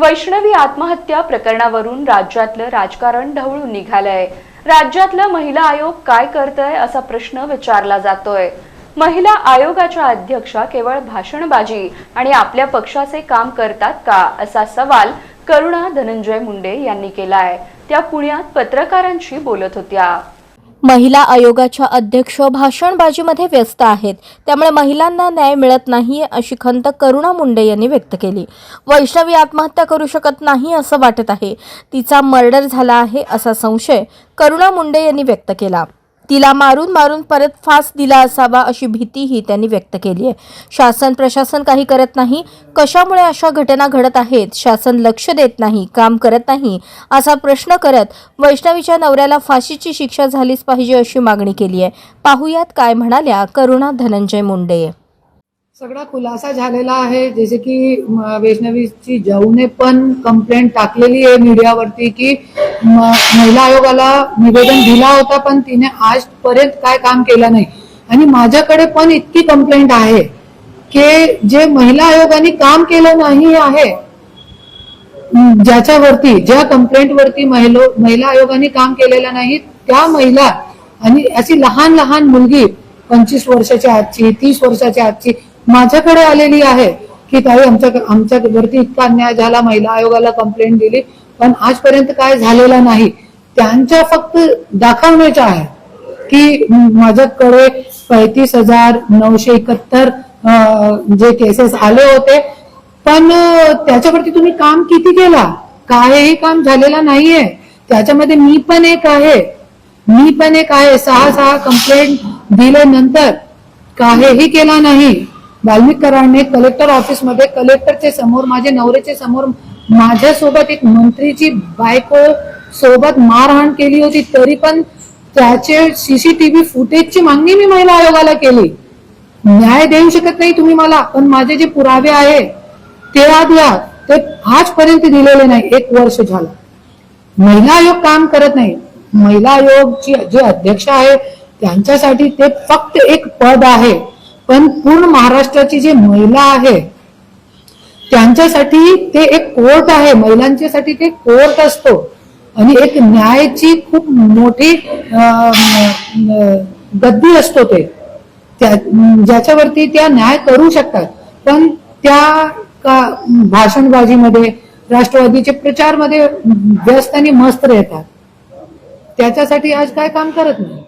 वैष्णवी आत्महत्या प्रकरणावरून राज्यातलं राजकारण ढवळून निघालंय. राज्यातलं महिला आयोग काय करतय असा प्रश्न विचारला जातोय. महिला आयोगाच्या अध्यक्षा केवळ भाषणबाजी आणि आपल्या पक्षाचे काम करतात का असा सवाल करुणा धनंजय मुंडे यांनी केलाय. त्या पुण्यात पत्रकारांशी बोलत होत्या. महिला आयोगाच्या अध्यक्ष भाषणबाजीमध्ये व्यस्त आहेत. त्यामुळे महिलांना न्याय मिळत नाही अशी खंत करुणा मुंडे यांनी व्यक्त केली. वैष्णवी आत्महत्या करू शकत नाही असं वाटत आहे. तिचा मर्डर झाला आहे असा संशय करुणा मुंडे यांनी व्यक्त केला. तिला मारून मारून परत फास दिला असावा अशी भीतीही त्यांनी व्यक्त केली आहे. शासन प्रशासन काही करत नाही. कशामुळे अशा घटना घडत आहेत? शासन लक्ष देत नाही काम करत नाही असा प्रश्न करत वैष्णवीच्या नवऱ्याला फाशीची शिक्षा झालीच पाहिजे अशी मागणी केली आहे. पाहुयात काय म्हणाल्या करुणा धनंजय मुंडे. सगळा खुलासा झालेला आहे. जसे की वैष्णवीची जाऊने पण कंप्लेंट टाकलेली आहे मीडियावरती की महिला आयोगाला निवेदन दिला होता पण तिने आजपर्यंत काय काम केलं नाही. आणि माझ्याकडे पण इतकी कंप्लेंट आहे की जे महिला आयोगाने काम केलं नाही आहे ज्याच्यावरती ज्या कंप्लेंट वरती महिलो महिला आयोगाने काम केलेलं नाही त्या महिला आणि अशी लहान लहान मुलगी पंचवीस वर्षाच्या आजची तीस वर्षाच्या आजची माझ्याकडे आलेली आहे की ताई आमच्या आमच्या वरती इतका अन्याय झाला महिला आयोगाला कंप्लेंट दिली पण आजपर्यंत काय झालेलं नाही. त्यांच्या फक्त दाखवण्याच्या आहे की माझ्याकडे पैतीस हजार नऊशे एकाहत्तर जे केसेस आले होते. पण त्याच्यावरती तुम्ही काम किती केला? काहीही काम झालेला नाहीये. त्याच्यामध्ये मी पण एक आहे. मी पण एक आहे. सहा सहा कंप्लेंट दिल्यानंतर काहीही केला नाही. वाल्मिकरांनी कलेक्टर ऑफिसमध्ये कलेक्टरचे समोर माझे नवऱ्याचे समोर माझ्यासोबत एक मंत्रीची बायको सोबत मारहाण केली होती तरी पण त्याचे सीसीटीव्ही फुटेजची मागणी मी महिला आयोगाला केली. न्याय देऊ शकत नाही तुम्ही मला पण माझे जे पुरावे आहे ते द्या ते आजपर्यंत दिलेले नाही एक वर्ष झालं. महिला आयोग काम करत नाही. महिला आयोगची जे अध्यक्ष आहे त्यांच्यासाठी ते फक्त एक पद आहे. पण पूर्ण महाराष्ट्राची जी महिला आहे त्यांच्यासाठी ते एक कोर्ट आहे. महिलांच्यासाठी ते कोर्ट असतो. आणि एक न्यायाची खूप मोठी गद्दी असतो ते. त्या ज्याच्यावरती त्या न्याय करू शकतात. पण त्या का भाषणबाजीमध्ये राष्ट्रवादीचे प्रचारमध्ये व्यस्त आणि मस्त राहतात. त्याच्यासाठी आज काय काम करत नाही?